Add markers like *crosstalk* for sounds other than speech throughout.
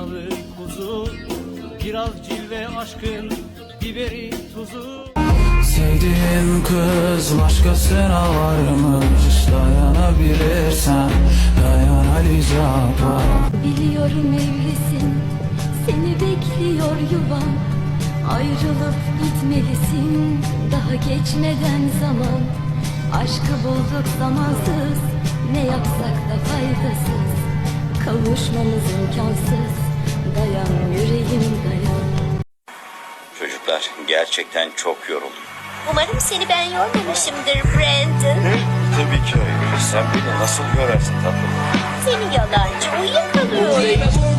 kınalı kuzu Biraz cilve aşkın biberi tuzu. Sevdiğim kız başkasına varmış Dayanabilirsen dayan Ali Cabbar Biliyorum evlisin Seni bekliyor yuvan Ayrılıp gitmelisin Daha geçmeden zaman. Aşkı bulduk zamansız Ne yapsak da faydasız. Kavuşmamız imkansız Dayan yüreğim dayan Çocuklar gerçekten çok yoruldum. Umarım seni ben yormamışımdır Brandon. Tabii ki. Sen beni nasıl görersin tatlım? Seni yalancı uyuyakalıyorum.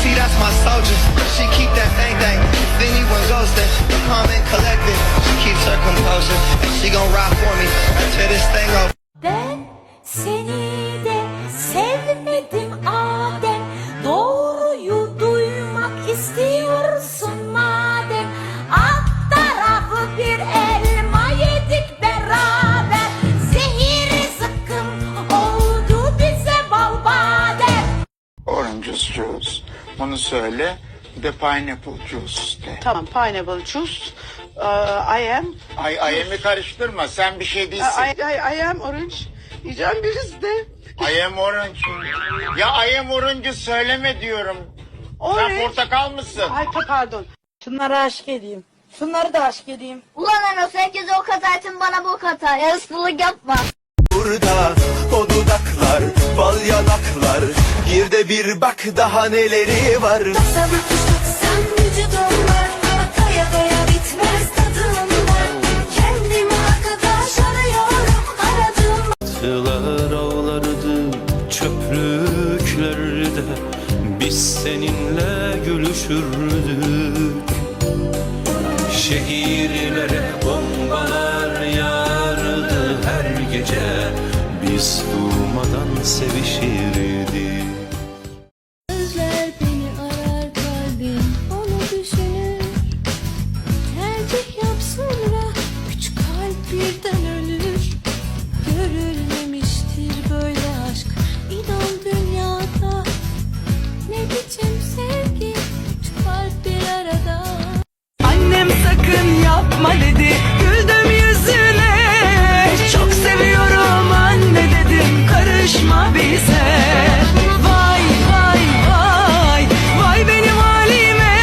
See, that's my soldier. She keep that thing thing. If anyone goes there, calm and collected. She keeps her composure. And she gon' ride for me until this thing over. Ben seni de sevmedim Adem Orange juice. Onu söyle. De pineapple juice de. Tamam, pineapple juice. Uh, I am, Ay ayemi karıştırma. Sen bir şey değilsin. I, I, I am orange. Yiyeceğim birisi de. I am orange. Ya I am orange söyleme diyorum. Sen Orange. portakal mısın? Ay pa- pardon. Şunları aşk edeyim. Şunları da aşk edeyim. Ulan Anos herkese o katarsın bana bu katar. Yarısılık yapma. Burada o yanaklar. Bir bak daha neleri var. Sen vücudumlar Kaya kaya bitmez tadımlar Kendime arkadaş arıyorum Aradım. Atılar ağlardı çöplüklerde. Biz seninle gülüşürdük. Şehirlere bombalar yağardı. Her gece Biz durmadan sevişirdik yapma dedi Güldüm yüzüne. Çok seviyorum anne dedim. Karışma bize. Vay vay vay. Vay benim halime.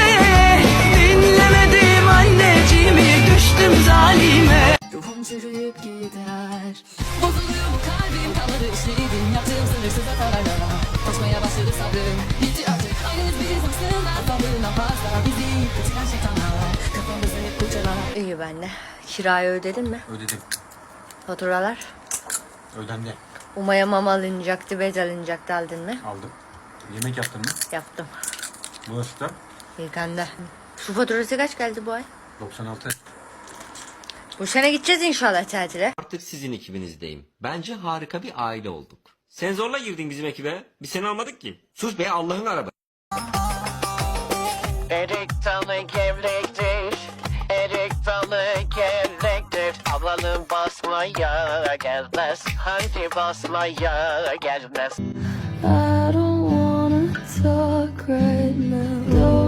Dinlemedim anneciğimi. Düştüm zalime. Ruhum çürüyüp gider. Bozuluyor bu kalbim Kalmadı işledim Yaptığım sınırsız hatalarla. Taşmaya başladı sabrım. Gitti artık. Aynımız bizim sığmaz. Sandığından fazla. Bizi kaçıran şeytanlar Kafamızı kurcalar İyi ben de. Kirayı ödedin mi? Ödedim. Faturalar? Ödendi. Umaya mama alınacaktı, bez alınacaktı aldın mı? Aldım. Yemek yaptın mı? Yaptım. Bulaşıkta Yıkandı. Su faturası kaç geldi bu ay? 96. Bu sene gideceğiz inşallah tatile. Artık sizin ekibinizdeyim. Bence harika bir aile olduk. Sen zorla girdin bizim ekibe. Biz seni almadık ki. Sus be Allah'ın araba. Erik dalı gevrektir Erik dalı gevrektir Havalı basmaya gelmez. Hadi basmaya gelmez. I don't wanna talk right now.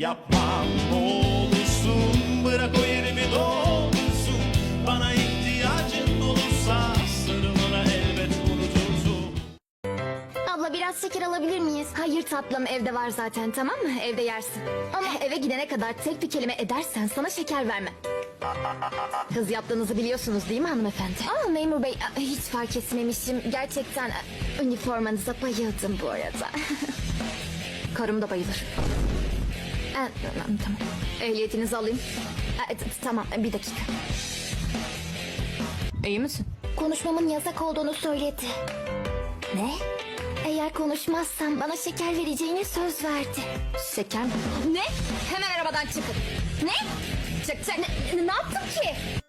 Yapmam olursun Bırak o yerimi doldursun Bana ihtiyacın olursa ona elbet unutursun Abla biraz şeker alabilir miyiz? Hayır tatlım evde var zaten tamam mı? Evde yersin. Ama eve gidene kadar tek bir kelime edersen sana şeker vermem. *laughs* Kız yaptığınızı biliyorsunuz değil mi hanımefendi? Aa memur bey hiç fark etmemişim. Gerçekten üniformanıza bayıldım bu arada. *laughs* Karım da bayılır. Ee, tamam. Ehliyetinizi alayım. T- tamam bir dakika. İyi misin? Konuşmamın yasak olduğunu söyledi. Ne? Eğer konuşmazsam bana şeker vereceğine söz verdi. Şeker mi? Ne? Hemen arabadan çıkın. Ne? Çık çık. Ne, ne yaptım ki?